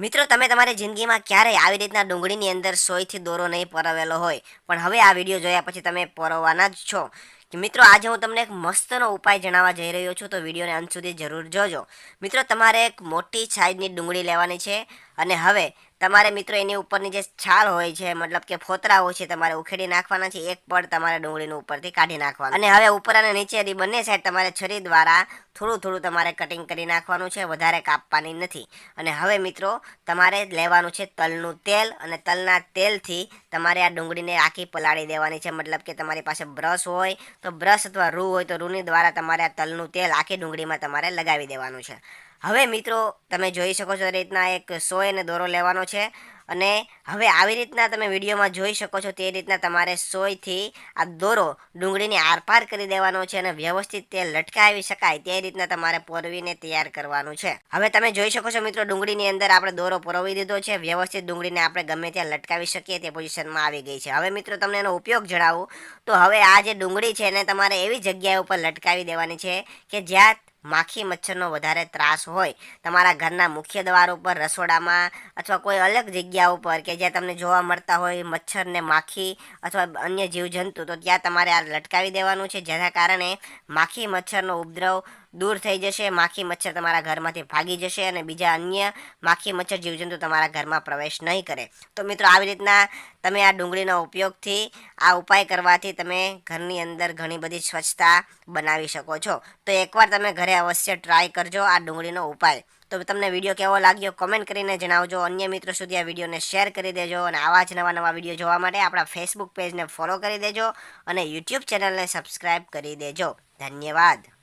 મિત્રો, તમે તમારી જિંદગીમાં ક્યારેય આવી રીતના ડુંગળીની અંદર સોયથી દોરો નહીં પરોવેલો હોય. પણ હવે આ વીડિયો જોયા પછી તમે પરોવાના જ છો. મિત્રો, આજે હું તમને એક મસ્તનો ઉપાય જણાવવા જઈ રહ્યો છું, તો વિડીયોને અંત સુધી જરૂર જોજો. મિત્રો, તમારે એક મોટી સાઈઝની ડુંગળી લેવાની છે અને હવે તમારે મિત્રો એની ઉપરની જે છાલ હોય છે, મતલબ કે ફોતરા હોય છે, તમારે ઉખેડી નાખવાના છે, એક પડ તમારે ડુંગળીનું ઉપરથી કાઢી નાખવાનું. અને હવે ઉપર અને નીચેની બંને સાઈડ તમારે છરી દ્વારા થોડું થોડું તમારે કટિંગ કરી નાખવાનું છે, વધારે કાપવાની નથી. અને હવે મિત્રો, તમારે લેવાનું છે તલનું તેલ અને તલના તેલથી તમારે આ ડુંગળીને આખી પલાળી દેવાની છે, મતલબ કે તમારી પાસે બ્રશ હોય તો બ્રશ અથવા રૂ હોય તો રૂની દ્વારા તમારે આ તલનું તેલ આખી ડુંગળીમાં તમારે લગાવી દેવાનું છે. હવે મિત્રો, તમે જોઈ શકો છો રીતના એક સોય અને દોરો લેવાનો છે. અને હવે આવી રીતના તમે વિડીયોમાં જોઈ શકો છો તે રીતના તમારે સોયથી આ દોરો ડુંગળીને આરપાર કરી દેવાનો છે અને વ્યવસ્થિત તે લટકાવી શકાય તે રીતના તમારે પોરવીને તૈયાર કરવાનું છે. હવે તમે જોઈ શકો છો મિત્રો ડુંગળીની અંદર આપણે દોરો પરોવી દીધો છે. વ્યવસ્થિત ડુંગળીને આપણે ગમે ત્યાં લટકાવી શકીએ તે પોઝિશનમાં આવી ગઈ છે. હવે મિત્રો તમને એનો ઉપયોગ જણાવું તો હવે આ જે ડુંગળી છે એને તમારે એવી જગ્યાએ ઉપર લટકાવી દેવાની છે કે જ્યાં માખી મચ્છરનો વધારે ત્રાસ હોય, તમારા ઘરના મુખ્ય દ્વાર ઉપર, રસોડામાં અથવા કોઈ અલગ જગ્યા ઉપર કે જ્યાં તમને જોવા મળતા હોય મચ્છર ને માખી અથવા અન્ય જીવજંતુ, તો ત્યાં તમારે આ લટકાવી દેવાનું છે. જેના કારણે માખી મચ્છરનો ઉપદ્રવ દૂર થઈ જશે, માખી મચ્છર તમારા ઘરમાંથી ભાગી જશે અને બીજા અન્ય માખી મચ્છર જીવજંતુ તમારા ઘરમાં પ્રવેશ નહીં કરે. તો મિત્રો, આવી રીતના તમે આ ડુંગળીનો ઉપયોગથી, આ ઉપાય કરવાથી તમે ઘરની અંદર ઘણી બધી સ્વચ્છતા બનાવી શકો છો. તો એકવાર તમે ઘરે અવશ્ય ટ્રાય કરજો આ ડુંગળીનો ઉપાય. તો તમને વીડિયો કેવો લાગ્યો કોમેન્ટ કરીને જણાવજો. અન્ય મિત્રો સુધી આ વિડીયોને શેર કરી દેજો અને આવા જ નવા નવા વીડિયો જોવા માટે આપણા ફેસબુક પેજને ફોલો કરી દેજો અને યુટ્યુબ ચેનલને સબસ્ક્રાઈબ કરી દેજો. ધન્યવાદ.